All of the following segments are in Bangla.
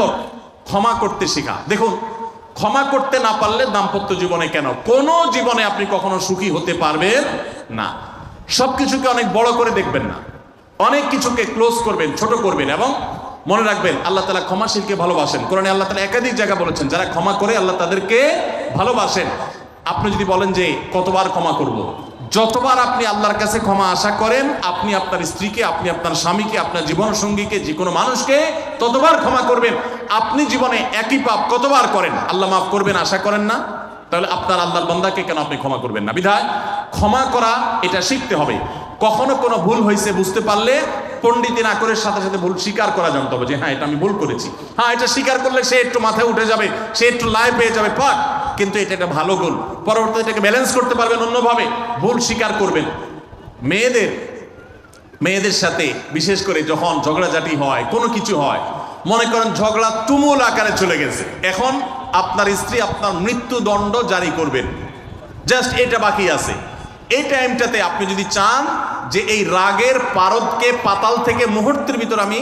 নম্বর ক্ষমা করতে শেখা। দেখুন, ক্ষমা করতে না পারলে দাম্পত্য জীবনে কেন? কোনো জীবনে আপনি কখনো সুখী হতে পারবেন না। সব কিছুকে অনেক বড় করে দেখবেন না। অনেক কিছুকে ক্লোজ করবেন, ছোট করবেন এবং মনে রাখবেন, আল্লাহ তালা ক্ষমাশীলকে ভালোবাসেন। কোরআনে আল্লাহ তালা একাধিক জায়গা বলেছেন, যারা ক্ষমা করে আল্লাহ তাদেরকে ভালোবাসেন। আপনি যদি বলেন যে, কতবার ক্ষমা করব। যতবার আপনি আল্লাহর কাছে ক্ষমা আশা করেন, আপনি আপনার স্ত্রীকে, আপনি আপনার স্বামীকে, আপনার জীবন সঙ্গীকে যে কোনো মানুষকে ততবার ক্ষমা করবেন। আপনি জীবনে একই পাপ কতবার করেন? আল্লাহ মাফ করবেন, আশা করেন না? তাহলে আপনার আল্লাহর বন্দাকে কেন আপনি ক্ষমা করবেন না? বিধায়, ক্ষমা করা, এটা শিখতে হবে। কখনো কোনো ভুল হয়েছে বুঝতে পারলে পণ্ডিতি না করে সাথে সাথে ভুল স্বীকার করা জানতে হবে যে হ্যাঁ এটা আমি ভুল করেছি। হ্যাঁ এটা স্বীকার করলে সে একটু মাথায় উঠে যাবে, সে একটু লাই পেয়ে যাবে। পাক। কিন্তু এটা একটা ভালো গুণ পরবর্তীতে এটাকে ব্যালেন্স করতে পারবেন অন্যভাবে। ভুল স্বীকার করবেন। মেয়েদের মেয়েদের সাথে, বিশেষ করে যখন ঝগড়াঝাটি হয়, কোনো কিছু হয়, মনে করেন ঝগড়া তুমুল আকারে চলে গেছে। এখন আপনার স্ত্রী আপনার মৃত্যুদণ্ড জারি করবেন। জাস্ট এটা বাকি আছে। এই টাইমটাতে আপনি যদি চান যে এই রাগের পারদকে পাতাল থেকে মুহূর্তের ভিতর আমি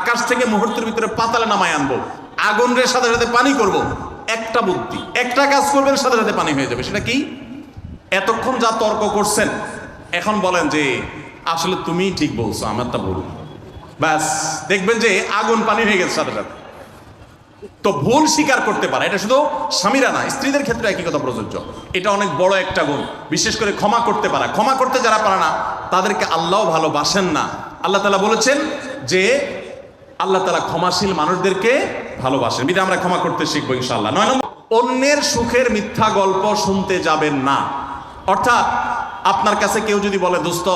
আকাশ থেকে মুহূর্তের ভিতরে পাতালে নামায় আনব, আগুনের সাথে সাথে পানি করব একটা বুদ্ধি, একটা কাজ করবেন, সাথে সাথে পানি হয়ে যাবে। সেটা কি? এতক্ষণ যা তর্ক করছেন, এখন বলেন যে, আসলে তুমি ঠিক বলছো আমার আমারটা ভুল। ব্যাস, দেখবেন যে আগুন, পানি হয়ে গেছে সাথে সাথে। তো ভুল স্বীকার করতে পারে। এটা শুধু স্বামীরা না, স্ত্রীদের ক্ষেত্রে একই কথা প্রযোজ্য। এটা অনেক বড় একটা গুণ। বিশেষ করে ক্ষমা করতে পারা। ক্ষমা করতে যারা পারে না, তাদেরকে আল্লাহ ভালোবাসেন না। আল্লাহ তালা বলেছেন যে আল্লাহ তালা ক্ষমাশীল মানুষদেরকে ভালোবাসেন। বিধা আমরা ক্ষমা করতে শিখব ইনশাল্লাহ নয় নম্বর, অন্যের সুখের মিথ্যা গল্প শুনতে যাবেন না। অর্থাৎ আপনার কাছে কেউ যদি বলে, দোস্ত,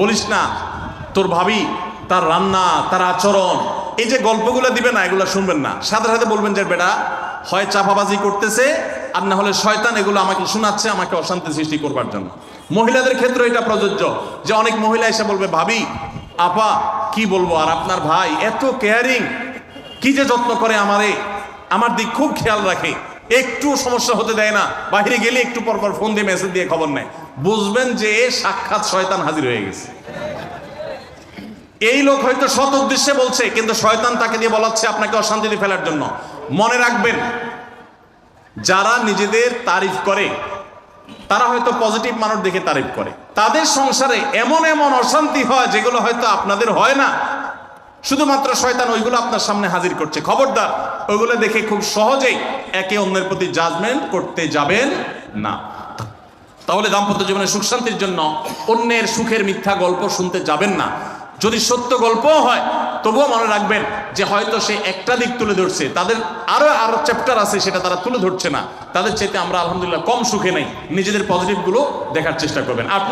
বলিস না, তোর ভাবি, তার রান্না, তার আচরণ, এই যে গল্পগুলো দিবে না, এগুলো শুনবেন না। সাথে সাথে বলবেন যে, বেটা, হয় চাপাবাজি করতেছে, আর না হলে শয়তান এগুলো আমাকে শোনাচ্ছে, আমাকে অশান্তি সৃষ্টি করবার জন্য। মহিলাদের ক্ষেত্রে এটা প্রযোজ্য যে, অনেক মহিলা এসে বলবে, ভাবি, আপা কি বলব আর আপনার ভাই এত কেয়ারিং কি যে যত্ন করে আমারে, আমার দিক খুব খেয়াল রাখে। একটু সমস্যা হতে দেয় না, বাইরে গেলে একটু পর পর ফোন দিয়ে মেসেজ দিয়ে খবর নেয়। বুঝবেন যে সাক্ষাৎ শয়তান হাজির হয়ে গেছে। এই লোক হয়তো সৎ উদ্দেশ্যে বলছে, কিন্তু শয়তান তাকে দিয়ে বলাচ্ছে আপনাকে অশান্তিতে ফেলার জন্য। মনে রাখবেন, যারা নিজেদের তারিফ করে তারা হয়তো পজিটিভ মানুষ দেখে তারিফ করে। তাদের সংসারে এমন এমন অশান্তি হয় যেগুলো হয়তো আপনাদের হয় না। শুধুমাত্র শয়তান ওইগুলো আপনার সামনে হাজির করছে। খবরদার, ওইগুলো দেখে খুব সহজেই একে অন্যের প্রতি জাজমেন্ট করতে যাবেন না। তাহলে দাম্পত্য জীবনে সুখ শান্তির জন্য অন্যের সুখের মিথ্যা গল্প শুনতে যাবেন না। যদি সত্য গল্পও হয় তবুও মনে রাখবেন যে হয়তো সে একটা দিক তুলে ধরছে। তাদের আরও আরও চ্যাপ্টার আছে সেটা তারা তুলে ধরছে না। তাদের চাইতে আমরা আলহামদুলিল্লাহ কম সুখে নেই। নিজেদের পজিটিভগুলো দেখার চেষ্টা করবেন। আপনার